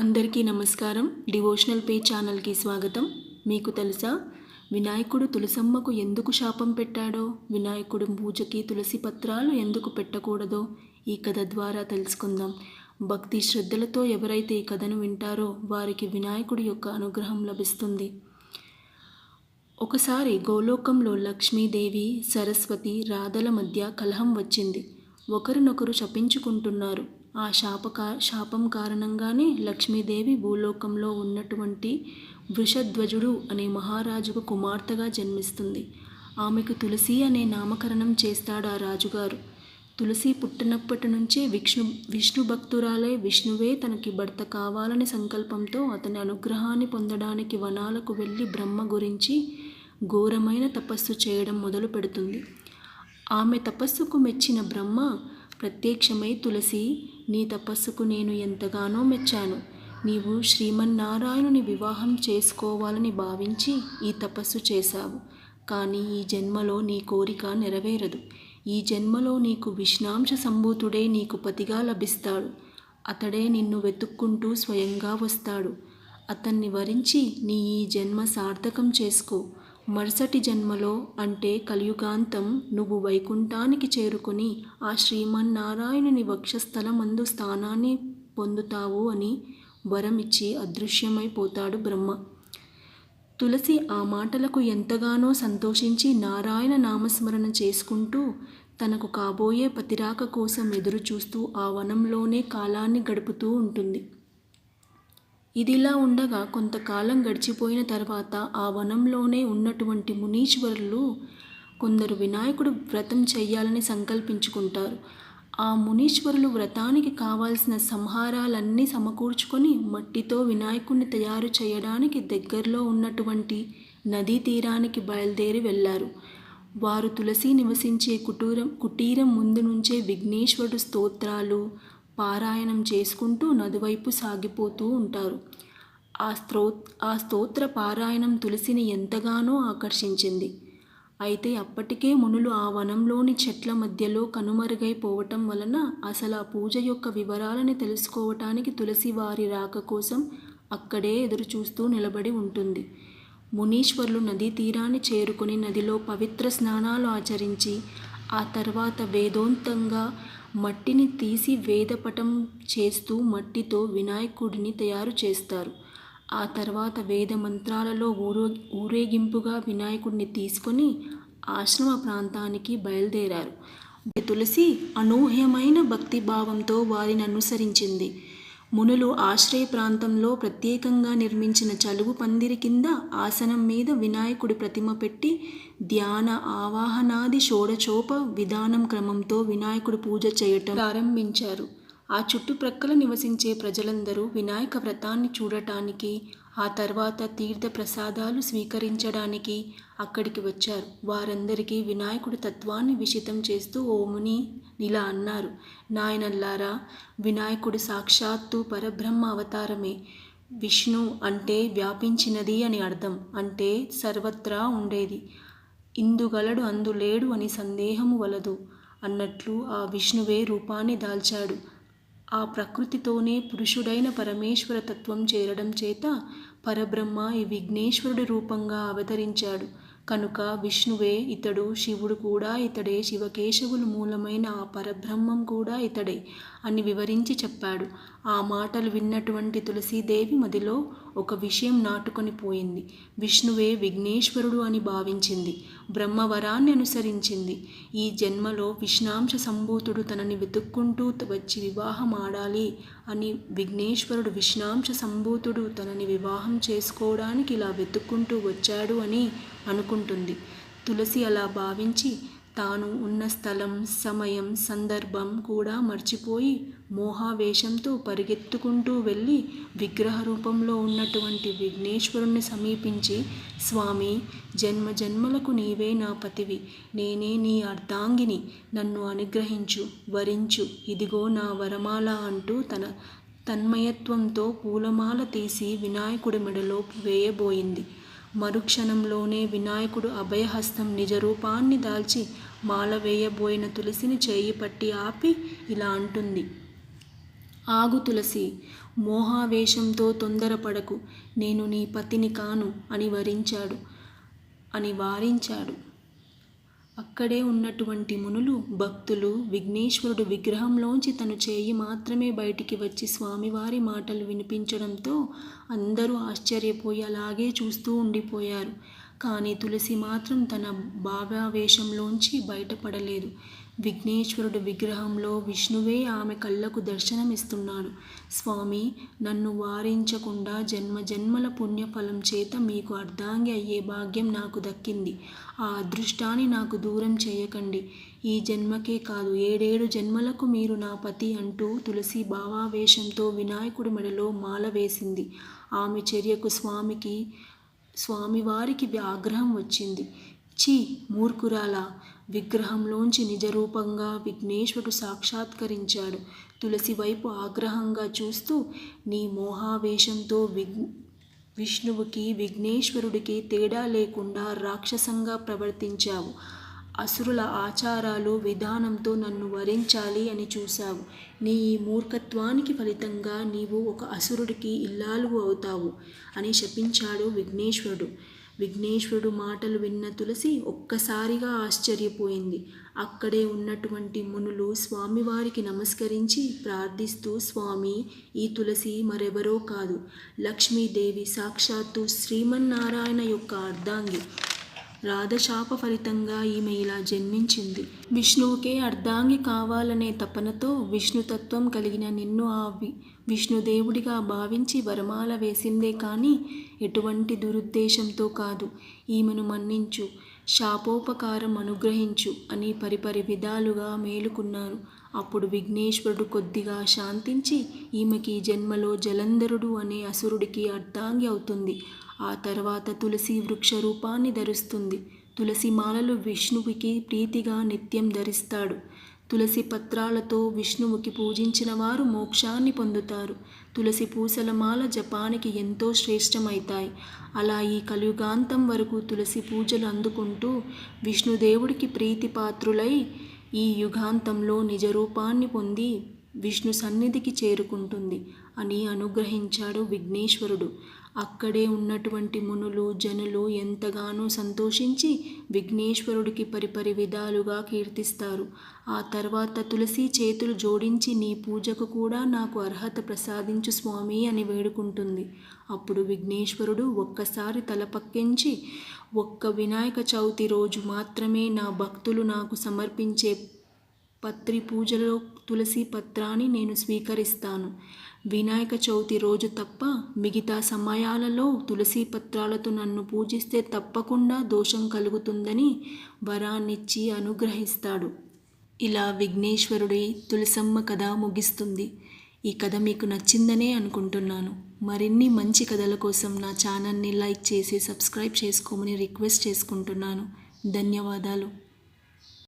అందరికీ నమస్కారం. Devotional pay ఛానల్కి స్వాగతం. మీకు తెలుసా? వినాయకుడు తులసమ్మకు ఎందుకు శాపం పెట్టాడో? వినాయకుడు పూజకి తులసి పత్రాలు ఎందుకు పెట్టకూడదో? ఈ కథ ద్వారా తెలుసుకుందాం. భక్తి శ్రద్ధలతో ఎవరైతే ఈ కథను వింటారో వారికి వినాయకుడి యొక్క అనుగ్రహం లభిస్తుంది. ఒకసారి గోలోకంలో లక్ష్మీదేవి సరస్వతి రాధల మధ్య కలహం వచ్చింది. ఒకరినొకరు శపించుకుంటున్నారు. ఆ శాపక శాపం కారణంగానే లక్ష్మీదేవి భూలోకంలో ఉన్నటువంటి వృషధ్వజుడు అనే మహారాజుకు కుమార్తెగా జన్మిస్తుంది. ఆమెకు తులసి అనే నామకరణం చేస్తాడు ఆ రాజుగారు. తులసి పుట్టినప్పటి నుంచే విష్ణు విష్ణు భక్తురాలే విష్ణువే తనకి భర్త కావాలని సంకల్పంతో అతని అనుగ్రహాన్ని పొందడానికి వనాలకు వెళ్ళి బ్రహ్మ గురించి ఘోరమైన తపస్సు చేయడం మొదలు పెడుతుంది ఆమె తపస్సుకు మెచ్చిన బ్రహ్మ ప్రత్యక్షమై తులసి నీ తపస్సుకు నేను ఎంతగానో మెచ్చాను. నీవు శ్రీమన్నారాయణుని వివాహం చేసుకోవాలని భావించి ఈ తపస్సు చేశావు. కానీ ఈ జన్మలో నీ కోరిక నెరవేరదు. ఈ జన్మలో నీకు విష్ణాంశ సంభూతుడే నీకు పతిగా లభిస్తాడు. అతడే నిన్ను వెతుక్కుంటూ స్వయంగా వస్తాడు. అతన్ని వరించి నీ ఈ జన్మ సార్థకం చేసుకో. మరుసటి జన్మలో అంటే కలియుగాంతం నువ్వు వైకుంఠానికి చేరుకుని ఆ శ్రీమన్నారాయణుని వక్షస్థలమందు స్థానాన్ని పొందుతావు అని వరం ఇచ్చి అదృశ్యమైపోతాడు బ్రహ్మ. తులసి ఆ మాటలకు ఎంతగానో సంతోషించి నారాయణ నామస్మరణ చేసుకుంటూ తనకు కాబోయే పతిరాక కోసం ఎదురు చూస్తూ ఆ వనంలోనే కాలాన్ని గడుపుతూ ఉంటుంది. ఇదిలా ఉండగా కొంతకాలం గడిచిపోయిన తర్వాత ఆ వనంలోనే ఉన్నటువంటి మునీశ్వరులు కొందరు వినాయకుడు వ్రతం చెయ్యాలని సంకల్పించుకుంటారు. ఆ మునీశ్వరులు వ్రతానికి కావాల్సిన సంహారాలన్నీ సమకూర్చుకొని మట్టితో వినాయకుడిని తయారు చేయడానికి దగ్గరలో ఉన్నటువంటి నదీ తీరానికి బయలుదేరి వెళ్ళారు. వారు తులసి నివసించే కుటీరం కుటీరం ముందు నుంచే విఘ్నేశ్వరుడు స్తోత్రాలు పారాయణం చేసుకుంటూ నదివైపు సాగిపోతూ ఉంటారు. ఆ స్త్రో ఆ స్తోత్ర పారాయణం తులసిని ఎంతగానో ఆకర్షించింది. అయితే అప్పటికే మునులు ఆ వనంలోని చెట్ల మధ్యలో కనుమరుగైపోవటం వలన అసలు ఆ పూజ యొక్క వివరాలను తెలుసుకోవటానికి తులసి వారి రాక కోసం అక్కడే ఎదురు చూస్తూ నిలబడి ఉంటుంది. మునీశ్వరులు నదీ తీరాన్ని చేరుకుని నదిలో పవిత్ర స్నానాలు ఆచరించి ఆ తర్వాత వేదోంతంగా మట్టిని తీసి వేదపటం చేస్తూ మట్టితో వినాయకుడిని తయారు చేస్తారు. ఆ తర్వాత వేద మంత్రాలలో ఊరో ఊరేగింపుగా వినాయకుడిని తీసుకొని ఆశ్రమ ప్రాంతానికి బయలుదేరారు. తులసి అనూహ్యమైన భక్తి భావంతో వారిని అనుసరించింది. మునులు ఆశ్రయ ప్రాంతంలో ప్రత్యేకంగా నిర్మించిన చలువు పందిరి కింద ఆసనం మీద వినాయకుడి ప్రతిమ పెట్టి ధ్యాన ఆవాహనాది షోడచోప విధానం క్రమంతో వినాయకుడు పూజ చేయటం ప్రారంభించారు. ఆ చుట్టుప్రక్కల నివసించే ప్రజలందరూ వినాయక వ్రతాన్ని చూడటానికి ఆ తర్వాత తీర్థ ప్రసాదాలు స్వీకరించడానికి అక్కడికి వచ్చారు. వారందరికీ వినాయకుడి తత్వాన్ని విషితం చేస్తూ ఓముని ఇలా అన్నారు నాయనల్లారా వినాయకుడు సాక్షాత్తు పరబ్రహ్మ అవతారమే. విష్ణు అంటే వ్యాపించినది అని అర్థం. అంటే సర్వత్రా ఉండేది. ఇందుగలడు అందులేడు అని సందేహము వలదు అన్నట్లు ఆ విష్ణువే రూపాన్ని దాల్చాడు. ఆ ప్రకృతితోనే పురుషుడైన పరమేశ్వర తత్వం చేరడం చేత పరబ్రహ్మ ఈ విఘ్నేశ్వరుడి రూపంగా అవతరించాడు. కనుక విష్ణువే ఇతడు శివుడు కూడా ఇతడే శివకేశవులు మూలమైన ఆ పరబ్రహ్మం కూడా ఇతడే అని వివరించి చెప్పాడు. ఆ మాటలు విన్నటువంటి తులసీదేవి మదిలో ఒక విషయం నాటుకొని పోయింది. విష్ణువే విఘ్నేశ్వరుడు అని భావించింది. బ్రహ్మవరాన్ని అనుసరించింది. ఈ జన్మలో విష్ణాంశ సంభూతుడు తనని వెతుక్కుంటూ వచ్చి వివాహం ఆడాలి అని విఘ్నేశ్వరుడు విష్ణాంశ సంభూతుడు తనని వివాహం చేసుకోవడానికి ఇలా వెతుక్కుంటూ వచ్చాడు అని అనుకుంటుంది. తులసి అలా భావించి తాను ఉన్న స్థలం సమయం సందర్భం కూడా మర్చిపోయి మోహావేశంతో పరిగెత్తుకుంటూ వెళ్ళి విగ్రహ రూపంలో ఉన్నటువంటి విఘ్నేశ్వరుణ్ణి సమీపించి స్వామి జన్మ జన్మలకు నీవే నా పతివి. నేనే నీ అర్ధాంగిని. నన్ను అనుగ్రహించు వరించు. ఇదిగో నా వరమాల అంటూ తన తన్మయత్వంతో పూలమాల తీసి వినాయకుడి మెడలో వేయబోయింది. మరుక్షణంలోనే వినాయకుడు అభయహస్తం నిజరూపాన్ని దాల్చి మాల వేయబోయిన తులసిని చేయి పట్టి ఆపి ఇలా అంటుంది. ఆగు తులసి మోహావేశంతో తొందరపడకు నేను నీ పతిని కాను అని వరించాడు అని వారించాడు. అక్కడే ఉన్నటువంటి మునులు భక్తులు విఘ్నేశ్వరుడు విగ్రహంలోంచి తను చేయి మాత్రమే బయటికి వచ్చి స్వామివారి మాటలు వినిపించడంతో అందరూ ఆశ్చర్యపోయి అలాగే చూస్తూ ఉండిపోయారు. కానీ తులసి మాత్రం తన భావావేశంలోంచి బయటపడలేదు. విఘ్నేశ్వరుడు విగ్రహంలో విష్ణువే ఆమె కళ్ళకు దర్శనమిస్తున్నాడు. స్వామి నన్ను వారించకుండా జన్మ జన్మల పుణ్యఫలం చేత మీకు అర్ధాంగి అయ్యే భాగ్యం నాకు దక్కింది. ఆ అదృష్టాన్ని నాకు దూరం చేయకండి. ఈ జన్మకే కాదు ఏడేడు జన్మలకు మీరు నా పతి అంటూ తులసి భావావేశంతో వినాయకుడి మెడలో మాల వేసింది. ఆమె చర్యకు స్వామికి స్వామివారికి ఆగ్రహం వచ్చింది. ఛీ మూర్ఖురాల? విగ్రహంలోంచి నిజరూపంగా విఘ్నేశ్వరుడు సాక్షాత్కరించాడు. తులసి వైపు ఆగ్రహంగా చూస్తూ నీ మోహావేశంతో విఘ్ విష్ణువుకి విఘ్నేశ్వరుడికి తేడా లేకుండా రాక్షసంగా ప్రవర్తించావు. అసురుల ఆచారాలు విధానంతో నన్ను వరించాలి అని చూశావు. నీ ఈ మూర్ఖత్వానికి ఫలితంగా నీవు ఒక అసురుడికి ఇల్లాలు అవుతావు అని శపించాడు విఘ్నేశ్వరుడు. విఘ్నేశ్వరుడు మాటలు విన్న తులసి ఒక్కసారిగా ఆశ్చర్యపోయింది. అక్కడే ఉన్నటువంటి మునులు స్వామివారికి నమస్కరించి ప్రార్థిస్తూ స్వామి ఈ తులసి మరెవరో కాదు. లక్ష్మీదేవి సాక్షాత్తు శ్రీమన్నారాయణ యొక్క అర్ధాంగి. రాధశాప ఫలితంగా ఈమె ఇలా జన్మించింది. విష్ణువుకే అర్ధాంగి కావాలనే తపనతో విష్ణుతత్వం కలిగిన నిన్ను ఆ విష్ణుదేవుడిగా భావించి వరమాల వేసిందే కానీ ఎటువంటి దురుద్దేశంతో కాదు. ఈమెను మన్నించు శాపోపకారం అనుగ్రహించు అని పరిపరి విధాలుగా మేలుకున్నారు. అప్పుడు విఘ్నేశ్వరుడు కొద్దిగా శాంతించి ఈమెకి జన్మలో జలంధరుడు అనే అసురుడికి అర్ధాంగి అవుతుంది. ఆ తర్వాత తులసి వృక్ష రూపాన్ని ధరిస్తుంది. తులసి మాలలు విష్ణువుకి ప్రీతిగా నిత్యం ధరిస్తాడు. తులసి పత్రాలతో విష్ణువుకి పూజించిన వారు మోక్షాన్ని పొందుతారు. తులసి పూసల మాల జపానికి ఎంతో శ్రేష్టమవుతాయి అలా ఈ కలియుగాంతం వరకు తులసి పూజలు అందుకుంటూ విష్ణుదేవుడికి ప్రీతిపాత్రులై ఈ యుగాంతంలో నిజరూపాన్ని పొంది విష్ణు సన్నిధికి చేరుకుంటుంది అని అనుగ్రహించాడు విఘ్నేశ్వరుడు. అక్కడే ఉన్నటువంటి మునులు జనులు ఎంతగానో సంతోషించి విఘ్నేశ్వరుడికి పరిపరి విధాలుగా కీర్తిస్తారు. ఆ తర్వాత తులసి చేతులు జోడించి నీ పూజకు కూడా నాకు అర్హత ప్రసాదించు స్వామి అని వేడుకుంటుంది. అప్పుడు విఘ్నేశ్వరుడు ఒక్కసారి తలపక్కించి ఒక్క వినాయక చవితి రోజు మాత్రమే నా భక్తులు నాకు సమర్పించే పత్రి పూజలో తులసి పత్రాన్ని నేను స్వీకరిస్తాను. వినాయక చవితి రోజు తప్ప మిగతా సమయాలలో తులసి పత్రాలతో నన్ను పూజిస్తే తప్పకుండా దోషం కలుగుతుందని వరాన్నిచ్చి అనుగ్రహిస్తాడు. ఇలా విఘ్నేశ్వరుడి తులసమ్మ కథ ముగిస్తుంది. ఈ కథ మీకు నచ్చిందనే అనుకుంటున్నాను. మరిన్ని మంచి కథల కోసం నా ఛానల్ని లైక్ చేసి సబ్స్క్రైబ్ చేసుకోమని రిక్వెస్ట్ చేసుకుంటున్నాను. ధన్యవాదాలు.